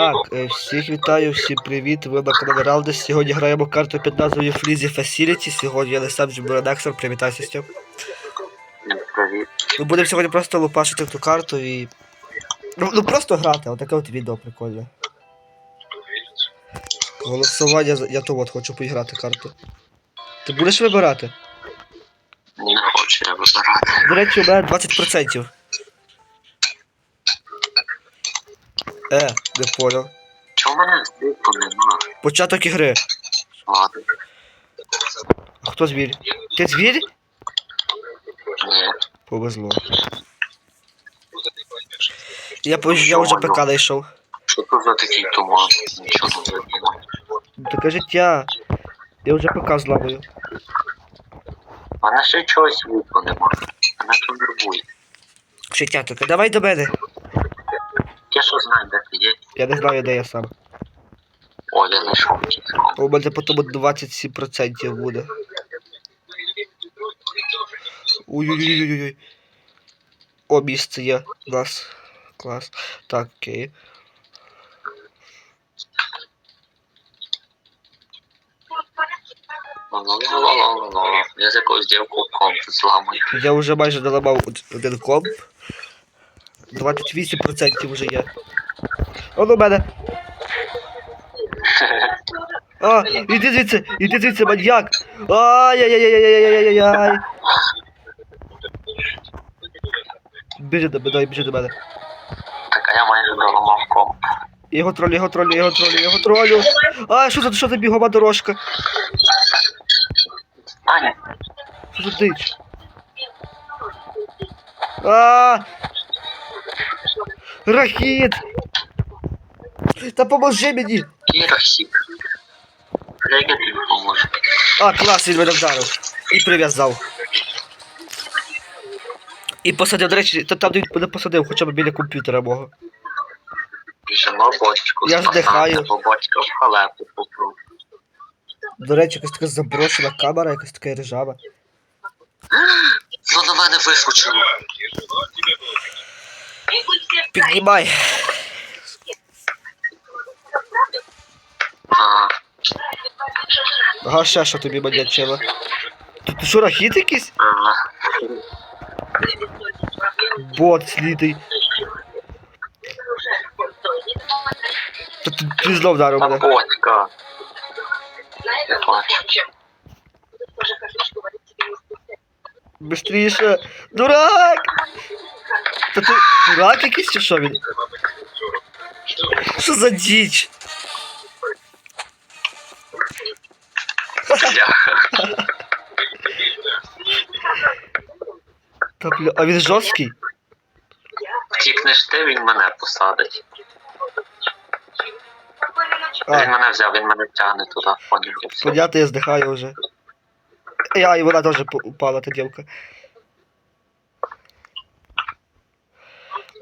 Так, е, всіх вітаю, всім привіт. Ви на каналі Ралдес. Сьогодні граємо карту під назвою Freezy Facility. Сьогодні я Лесам Джубуранексер, привітайся Стьоп. Привіт. Ми будемо сьогодні просто лупашити ту карту і. Ну, ну просто грати, отаке от відео прикольне. Голосування я то от хочу поіграти карту. Ти будеш вибирати? Не хочу я вибирати. До речі, у мене 20%. Е, не понял. Чому в мене звуку нема? Початок ігри. Ладно. А хто звір? Ти звір? Ні. Повезло. Я, по- я вже ПК знайшов. Що тут за такий туман? Нічого не видно. Таке життя. Я вже ПК зламаю. У мене ще чогось звуку нема. Мене тут нервує. Давай до мене. Я що знаю, де ти є? Я не знаю, де я сам. О, я знайшов. У мене потім 27% буде. Ой-ой-ой-ой-ой. О, місце є. Нас. Клас. Так, окей. Я з якоюсь дівкою комп зламую. Я вже майже наламав од- один комп. 28% вже є. О, до мене. А, іди звідси, іди звідси, маньяк. Ай-яй-яй-яй-яй-яй-яй-яй. Біжи до мене, біжи до мене. Так, а я майже доламав комп. Його тролю, його тролю, його тролю, його тролю. А, що за що за бігова дорожка? Що за дич? А! Рахіт! Та поможи мені! Кіросік. Як я тобі поможу? А, клас, він мене вдарив. І прив'язав. І посадив, до речі, та там він посадив, хоча б біля комп'ютера мого. Я здихаю. Бочка. До речі, якась така заброшена камера, якась така ржава. Ну на мене вискочило. Піднімай. Ага, ще що тобі маньячила. Тут що, рахіт якийсь? Бот слітий. Та ти, ти знов вдарив мене. бочка. Я бачу. Быстріше. Дурак! Та ти дурак якийсь чи що він? Що за діч? Та бля, а він жорсткий? Тікнеш ти, він мене посадить. Він мене взяв, він мене тягне туди, поняв я все. понятно, я здихаю вже. Я, і вона по- упала, та дівка.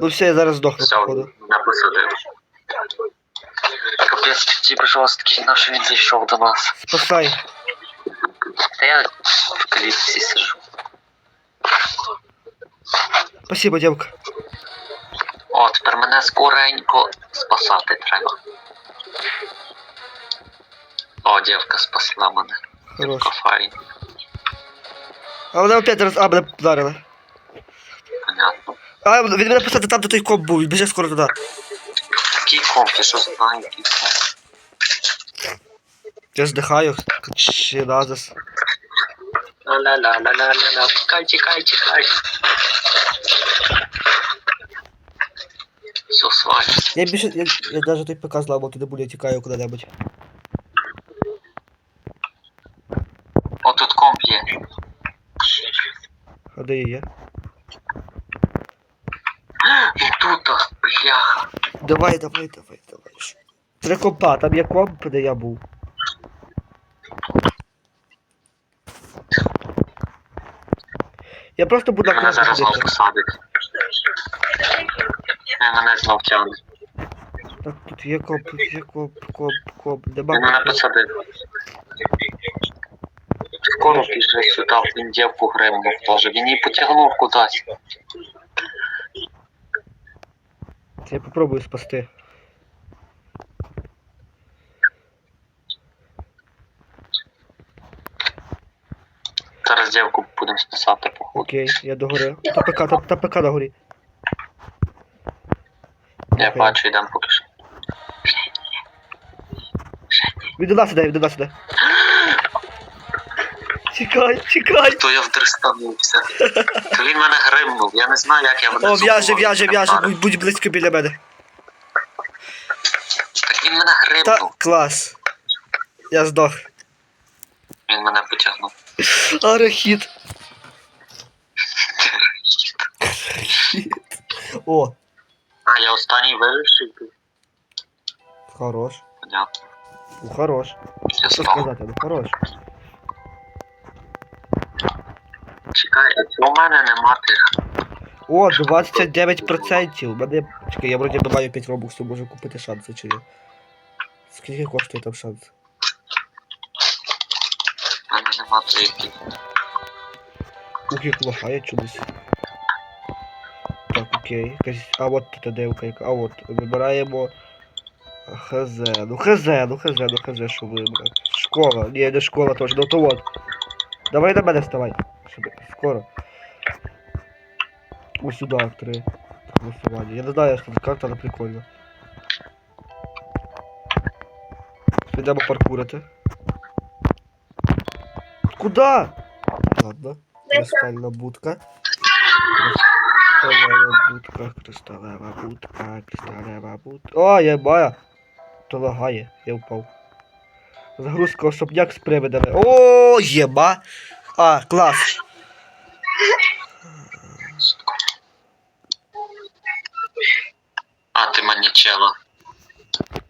Ну все, я зараз здохну, Все, походу. мене посадив. Капець, тіп жорсткий, на що він зайшов до нас. Спасай. Та я в калітці сижу. Спасибо, дівка. О, тепер мене скоренько спасати треба. О, дівка спасла мене. Хорош. Кофарі, А вона опять раз. А, мене вдарила. понятно. А, він мене посадив там, де той коп був, біжи скоро туди. Такий комп, я що знаю, який комп. Я здихаю. Чи назас. Ла-ла-ла-ла-ла-ла, тікай, тікай, тікай. Все, сваль. Я більше. Я, я навіть той ПК зламав, туди буде тікаю куди-небудь. О, тут комп є. А де я є? І тут, бляха. Давай, давай, давай, давай. Три компа, там є комп, де я був. Я просто буду Мене зараз знов ходити. посадить. Мене знов тягне. Так, тут є комп, тут є комп, комп, комп. Нема мене посадив. Скоро біжи сюди, він дівку гримнув теж. Він її потягнув кудись. Я попробую спасти. Зараз дівку будемо спасати, походу. Окей, я догори. Та ПК, та, та ПК на горі. Я Окей. бачу, йдемо поки що. Він до нас іде, він до нас іде. Чекай, чекай. То я вдристанувся. То він мене гримнув. Я не знаю, як я мене О, в'яже, в'яже, в'яже, будь, будь близько біля мене. Так він мене Та гримнув. клас. Я здох. Він мене потягнув. Арахіт. О, А, я останній вирішив. хорош. Понятно. Ну, хорош. Я Що став. сказати, ну хорош. Чекай, а чого в мене нема тих? О, 29%. У Мене. Чекай, я вроді маю 5 робоксів, можу купити шанси чи ні. Скільки коштує там шанс? В мене нема тих. Ух, як лагає чомусь. Так, окей. Якась... А от тут девка яка. А от, вибираємо. ХЗ. Ну ХЗ, ну ХЗ, ну ХЗ, що вибрати. Школа. Ні, не школа теж, ну то от. Давай на мене вставай. Скоро. Ось сюди три. Голосування. Я не знаю, що карта, але прикольно. Підемо паркурити. Куда? Ладно. Кристальна будка. Кристалева будка, кристалева будка, кристалева будка. О, я бая. То лагає, я впав. Загрузка особняк з привидами. О, єба. А, клас. А, ти манічела.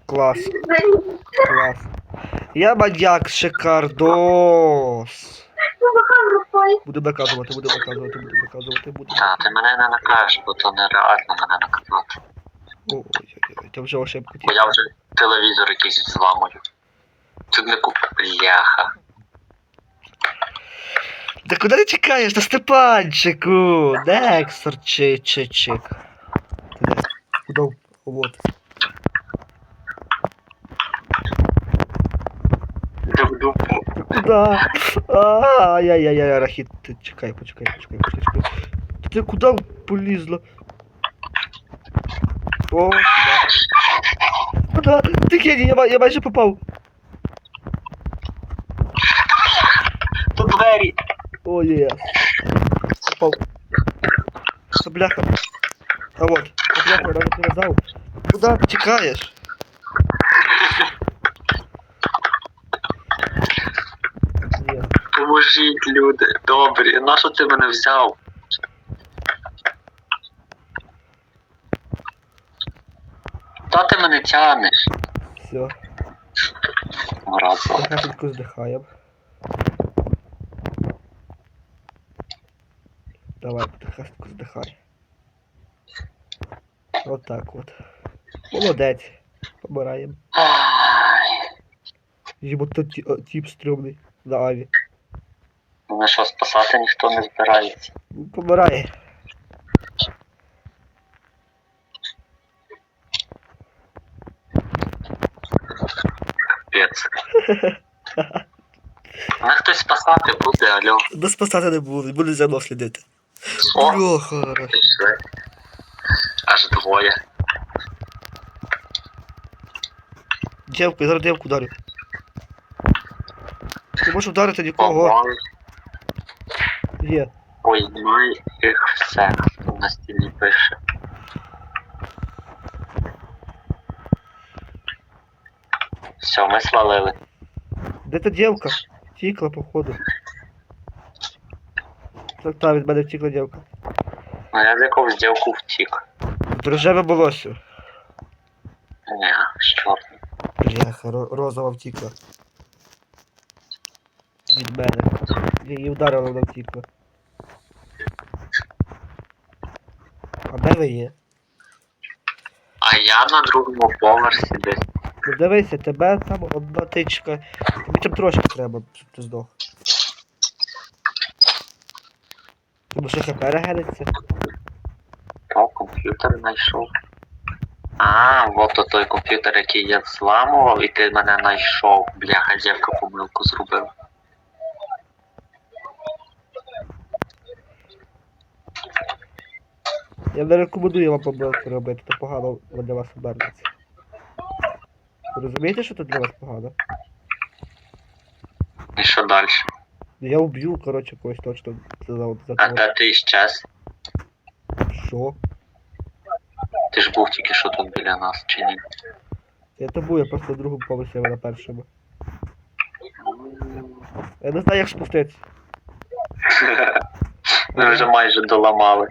Клас. Клас. Я маньяк шикардос. Буду наказувати, буду наказувати, буду наказувати, буду Та, ти мене не накажеш, бо то нереально мене наказати. Ой-ой-ой, там вже ошибка. Бо я вже телевізор якийсь зламую. Тут не куп... Бляха. Да куди ти тікаєш? На Степанчику! Декстер чи чи чик. Куда? Вот. Куда? Ай-яй-яй, Рахіт, ти чекай, почекай, почекай, почекай, почекай. Та Ти куди полізла? О, сюди. Куда? Ти геній, я, я майже попав. Тут двері. О, є. Попав. Бляха. А вот, та бляха, навіть не. Куда ти тікаєш? Ні. Поможіть, люди. Добрі. Нащо ти мене взяв? Та ти мене тянеш? Все, Мразо. тихесенько здихаємо. Давай, тихесенько здихай. Вот так от. Молодець. Помираємо. Ай. Їбо ті- о, тіп стрьомний на аві. Мене що, спасати ніхто не збирається. Помирає. Капець. Мене хтось спасати буде, алло. Да спасати не буде, буде за мною слідити. О, Бляха, пішли. Аж двоє. Дівку, я зараз дівку ударю. Ти можеш вдарити нікого. Ого. Є. Поймай їх все. На стіні пише. Все, ми свалили. Де та дівка? Тікла, походу. Так, та, від мене втікла дівка. Ну я з якогось дівку втік. Дрожеве волосся. Ні, що? Бляха, ро- розова втікла. Від мене. Її вдарила, вона втікла. А де ви є? А я на другому поверсі десь. Ну дивися, тебе там одна тичка. Тобі там трошки треба, щоб ти здох. Тому що хп регениться. О, комп'ютер знайшов. А, от то той комп'ютер, який я зламував, і ти мене знайшов. Бляха, дівка помилку зробив. Я не рекомендую вам помилки робити, то погано для вас обернеться. Ви розумієте, що це для вас погано? І що далі? Я вб'ю, коротше, когось точно за, за А де ти щас? Що? Ти ж був тільки що тут біля нас, чи ні? Я тобою, я просто а ви на першому. Я не знаю, як спуститися. Ми вже майже доламали.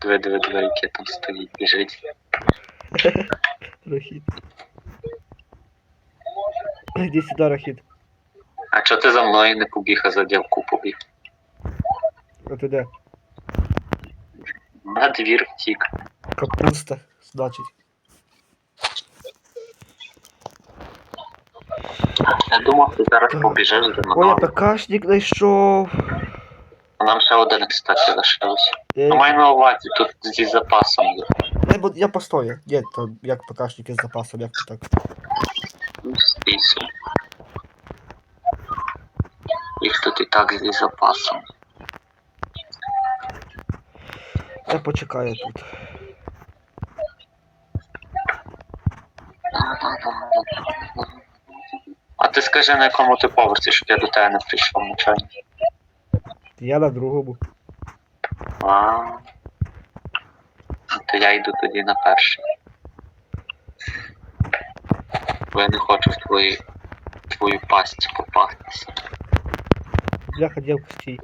Диви, диви, диви, яке там стоїть, біжить. Рахіт. Іди сюди, Рахіт. А чого ти за мною не побіг, а за дівку побіг? А ти де? На двір втік. Капуста, значить. Я думав, ти зараз побіжиш за Ой, я мною. ПКшник знайшов. А Нам ще один, кстати, лишився. Я, Ну, маю на увазі, тут зі запасом є. я, бу- я постою. Ні, то як ПКшники з запасом, як то так. Собі. Їх тут і так зі запасом. Я почекаю тут. А ти скажи, на якому ти поверсі, щоб я до тебе не прийшов нічого. Я на другому. А. То я йду тоді на перший. Бо я не хочу в твої, твою пасть попастися. Бляха, дівка, стій.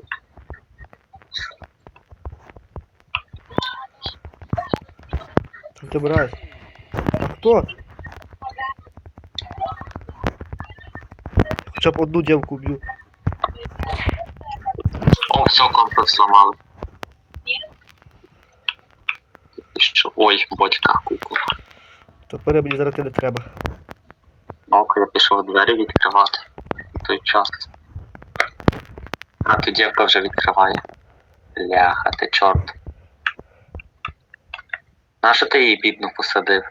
Ти брать. А хто? Хоча б одну дівку б'ю. О, все, комплекс Що? Ой, бочка куку. Тепер мені зараз не треба. Ну, я пішов двері відкривати. В той час. А то дівка вже відкриває. Ляха, ти чорт. Нащо ти її бідну посадив?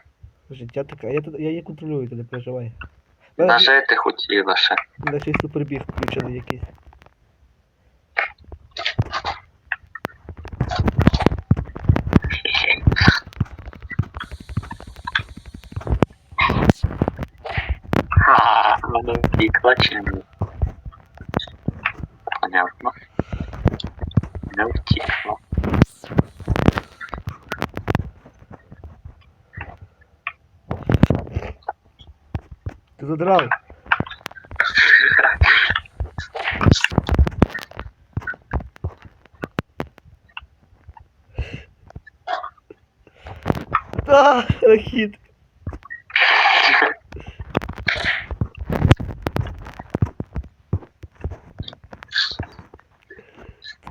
Життя таке, я, тут- я її контролюю, ти не переживай. Мене Нажити хотіла ще. Наші супербіг включили якийсь. Мене втікла чи ні? Понятно. Не втікла. Ти задрав. Та, рахіт.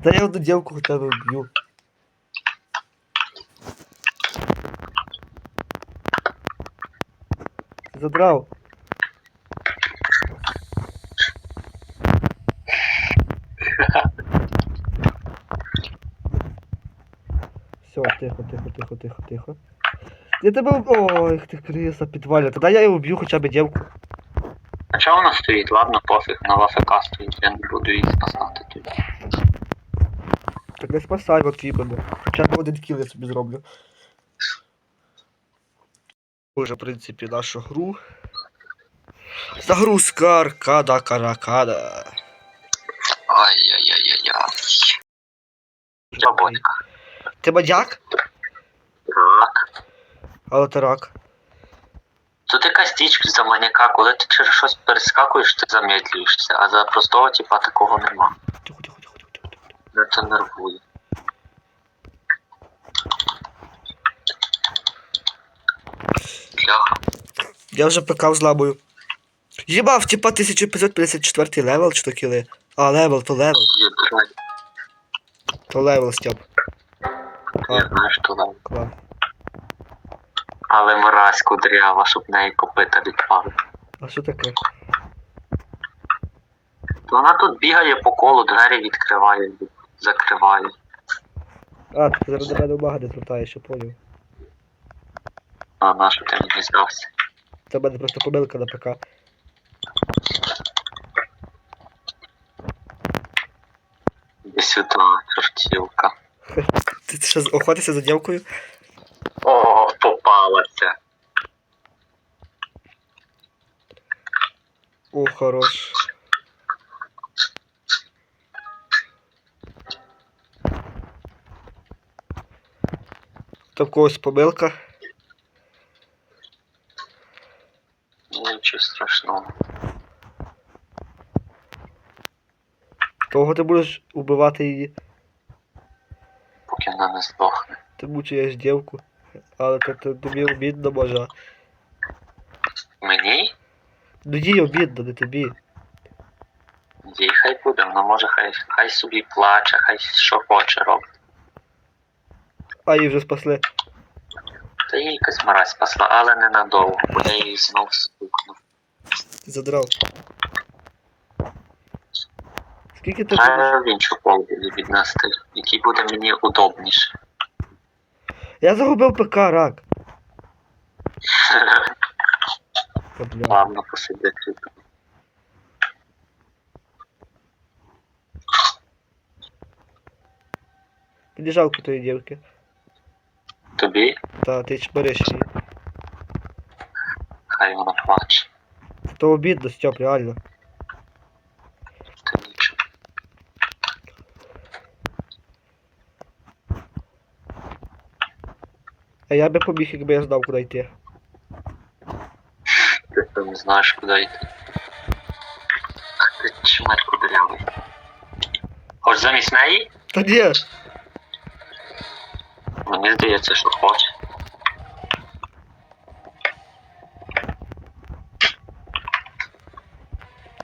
Та я одну дівку хоча б вб'ю. Ти задрав. Все, тихо, тихо, тихо, тихо, тихо. Я тебе... Ой, ти криса підваля. Тоді я його вб'ю хоча б дівку. А чого вона стоїть? Ладно, пофіг, на АФК стоїть, я не буду її спасати не спасай от іменно. Хоча б один кіл я собі зроблю. Уже, в принципі, нашу гру. Загрузка аркада каракада. Ай-яй-яй-яй-яй. Бабонька. Ти мадяк? Так. Але ти рак. Тут якась дічка за маняка, коли ти через щось перескакуєш, ти замедлюєшся, а за простого типа такого нема. Тихо, Ну це нервує. Бляха. Я вже ПК зламую. Єбав, типа 1554 левел чи то кіли. А, левел, то левел. То левел, Стьоп. Я знаю, що там. Клас. Але мразь кудрява, щоб неї копита відпали. А що таке? Вона тут бігає по колу, двері відкриває, закриває. А, ти зараз до мене увага не звертаєш, я поняв. А на що ти мені здався? Це в мене просто помилка на ПК. Іди сюди, чортівка. Ти що, охотишся за дівкою? О, попалася. О, хорош. Там в когось помилка. Нічого страшного. Кого ти будеш убивати її? Поки вона не здохне. Ти мучаєш дівку. Але то, то тобі обідно може. Мені? Ну їй обідно, не тобі. Їй хай буде, вона може хай, хай собі плаче, хай що хоче робить. А її вже спасли. Та їй якась мразь спасла, але ненадовго, бо я її знов стукну. Ти задрав. Скільки ти? А в іншу полку віднести, який буде мені удобніше. Я загубив ПК, рак. Та, бля. Ладно, посиди тут. Мені жалко тої дівки. Тобі, Та ти чмириш її. хай вона плаче. То обідно, Стьоп, реально. Та нічого. А я би побіг, якби я знав, куди йти. Ти там не знаєш, куди йти. Ти чмер кудрявий. Хоч замість неї? Та ні! Мені здається, що хоче.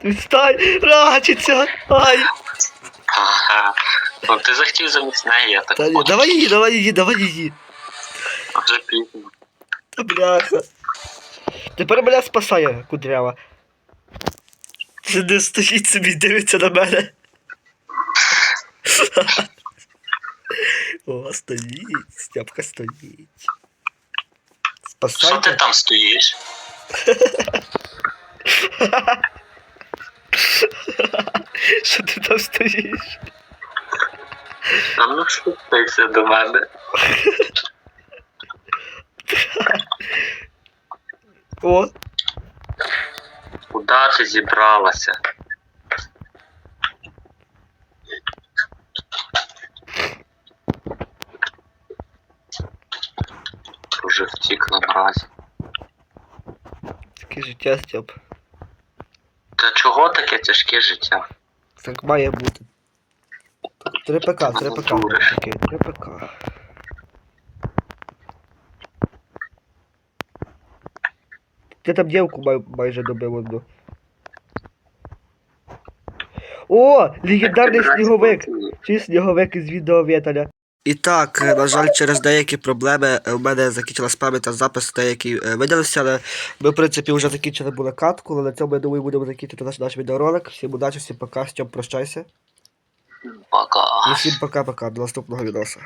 Відстань! Рачиться! Ай! Ага. Ну ти захотів замість неї, я так Та ні, хочу. давай її, давай її, давай її! А Вже пізно. Та бляха. Тепер мене спасає кудрява. Це не стоїть собі, дивиться на мене. О, стоїть, Степка стоїть. Що ти Спасайте. там стоїш? Що ти там стоїш? А ну шутайся до мене. О, Куда ти зібралася? Уже втікла наразі. таке життя, Степ. Та чого таке тяжке життя? Так має бути. Три ПК, три Ну, ПК. дуриш. Окей, три ПК. Ти там дівку май, майже добив одну. О! Легендарний сніговик! Чи сніговик із відео Вєталя. І так, е, на жаль, через деякі проблеми в у мене закінчилась пам'ять та запис деякий е, але ми, в принципі, вже закінчили були катку, але на цьому, я думаю, будемо закінчити наш, наш відеоролик. Всім удачі, всім пока, Стьоп, прощайся. Пока. І всім пока-пока, до наступного відоса.